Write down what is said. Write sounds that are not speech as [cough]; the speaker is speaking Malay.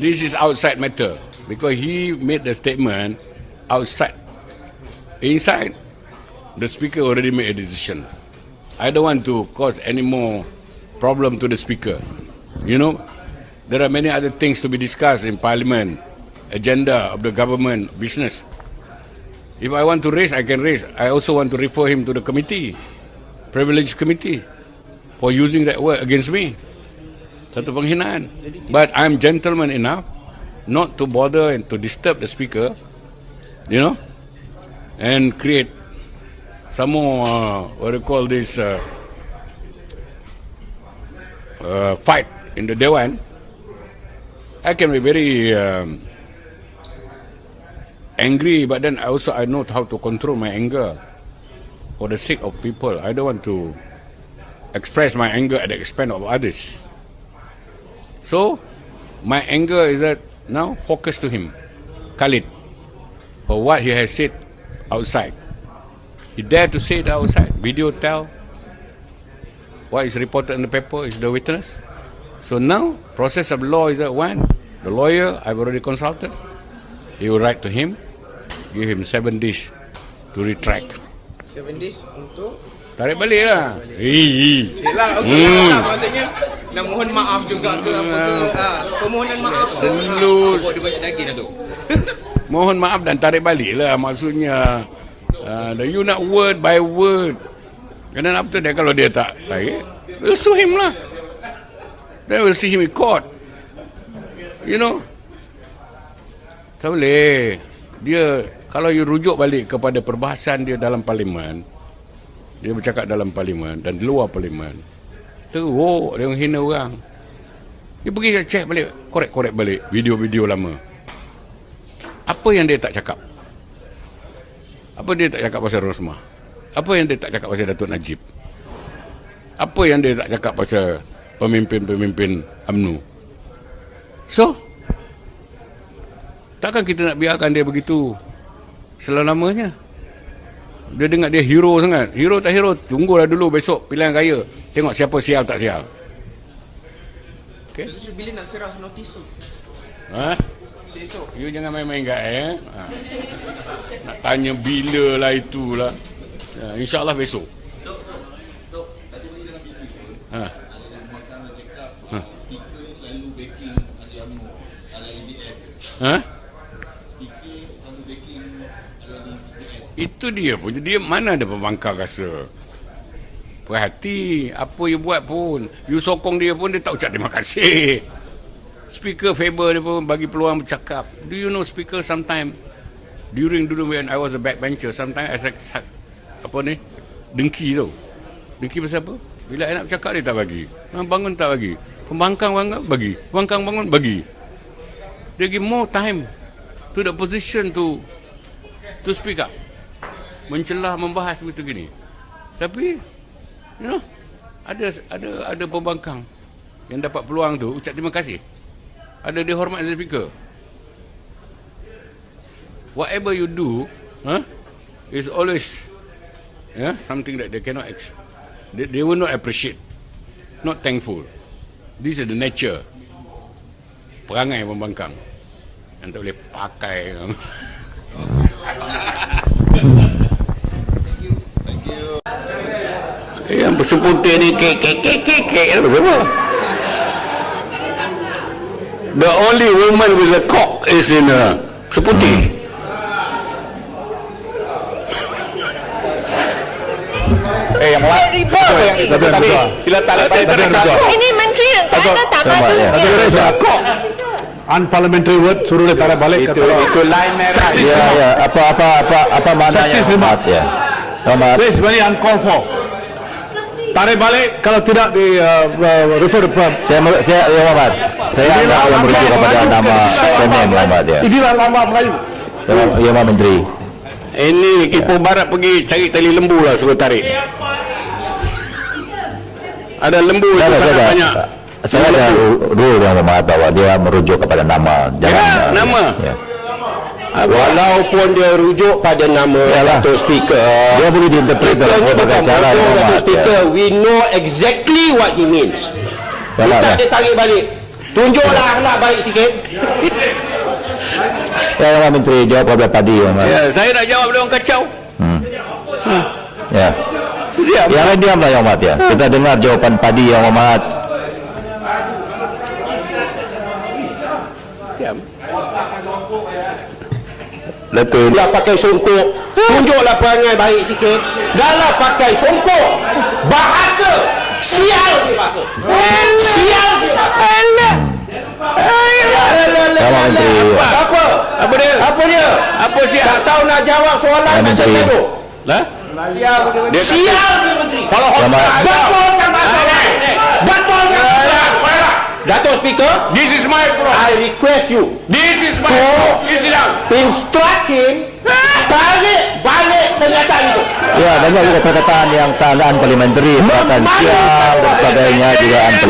this is outside matter because he made the statement outside. Inside, the speaker already made a decision. I don't want to cause any more problem to the speaker. You know, there are many other things to be discussed in parliament, agenda of the government, business. If I want to raise, I can raise. I also want to refer him to the committee, privilege committee, for using that word against me. Satu penghinaan. But I'm gentleman enough not to bother and to disturb the speaker, you know, and create some more, uh, what you call this, uh, uh, fight in the Dewan. I can be very um, angry, but then also I know how to control my anger for the sake of people. I don't want to express my anger at the expense of others. So, my anger is that now focus to him, Khalid, for what he has said outside. He dared to say it outside. Video tell what is reported in the paper is the witness. So now, process of law is that one. The lawyer I've already consulted. He will write to him, give him seven days to retract. Seven days untuk Tarik balik lah. Hei, Yelah, okey hmm. maksudnya nak mohon maaf juga ke apa ke ha, permohonan maaf Selalu Buat dia banyak lagi dah tu [laughs] mohon maaf dan tarik balik lah maksudnya. Uh, you nak word by word. And then after that kalau dia tak tarik, we'll sue him lah. Then we'll see him in court. You know. Tak boleh. Dia kalau you rujuk balik kepada perbahasan dia dalam parlimen, dia bercakap dalam parlimen dan di luar parlimen. Teruk dia menghina orang. Dia pergi check balik, korek-korek balik video-video lama. Apa yang dia tak cakap? Apa dia tak cakap pasal Rosmah? Apa yang dia tak cakap pasal Datuk Najib? Apa yang dia tak cakap pasal pemimpin-pemimpin UMNO? So, takkan kita nak biarkan dia begitu selama-lamanya? Dia dengar dia hero sangat. Hero tak hero, tunggulah dulu besok pilihan raya. Tengok siapa sial tak sial. Okay? Jadi bila nak serah notis tu Ha? Esok You jangan main-main kat eh. Ha. Nak tanya bila lah itulah. Ya, InsyaAllah besok. Ha. Ha. Ha? Itu dia pun. Dia mana ada pembangkang rasa. Perhati apa you buat pun. You sokong dia pun dia tak ucap terima kasih. Speaker favor dia pun bagi peluang bercakap. Do you know speaker sometime during dulu when I was a backbencher sometimes as a, apa ni dengki tu. Dengki pasal apa? Bila I nak bercakap dia tak bagi. Bangun tak bagi. Pembangkang bangun bagi. Pembangkang bangun bagi. Dia give more time to the position to to speak up. Mencelah membahas begitu gini. Tapi you know ada ada ada pembangkang yang dapat peluang tu ucap terima kasih. Ada dia hormat as a speaker. Whatever you do, huh, is always yeah, something that they cannot ex- they, they will not appreciate. Not thankful. This is the nature. Perangai pembangkang. Yang tak boleh pakai. [laughs] Yang bersepuntir ni kek kek kek kek kek apa semua. The only woman with a cock is in uh, Seputi. Eh, yang report. Tapi tadi sila tak lepas. Ini menteri yang tak ada tak patutnya. unparliamentary word suruh dia tarik balik Itu itu line merah. Seksis Ya, ya. Apa apa apa apa maknanya? Seksis remark. Ya. Selamat. this is very uncalled for tarik balik kalau tidak di uh, uh, refer Saya saya ya Muhammad. Saya anggap yang merujuk kepada nama Semen Muhammad ya. inilah lambang Melayu Ya Muhammad- Ya Menteri. Ini Ipoh Barat pergi cari tali lembu lah suruh tarik. Ada lembu itu Saya sangat ada banyak. saya ada rule yang Muhammad bahwa dia merujuk kepada nama. Ya, uh, nama. Ya. Walaupun dia rujuk pada nama Yalah. Datuk Speaker Dia boleh diinterpret Kita dalam ni berbagai bukan cara. bodoh Muhammad, Datuk ya. Speaker We know exactly what he means Yalah, Minta ya. dia tarik balik Tunjuklah akhlak baik sikit. Ya, Pak Menteri jawab pada Padi Yang Muhammad. Ya, saya nak jawab dia orang kacau. Ya. Diam. Yang lain diamlah Yang Muhammad ya. Kita dengar jawapan Padi Yang Muhammad. Diam. Betul. Dia pakai songkok. Tunjuklah perangai baik sikit. Dahlah pakai songkok. Bahasa. Sial dia bahasa. Sial dia bahasa. Yang Menteri. Apa? Apa dia? Apa dia? Apa siap? Tak tahu nak jawab soalan Yang macam tu. Lah? Sial dia menteri. Kalau Yang Muhammad. Betulkan bahasa lain. Datuk Speaker, This is my floor. I request you This is my down. instruct him tarik balik kenyataan itu. Ya, banyak juga perkataan yang talaan parlimentary, perkataan sial dan sebagainya juga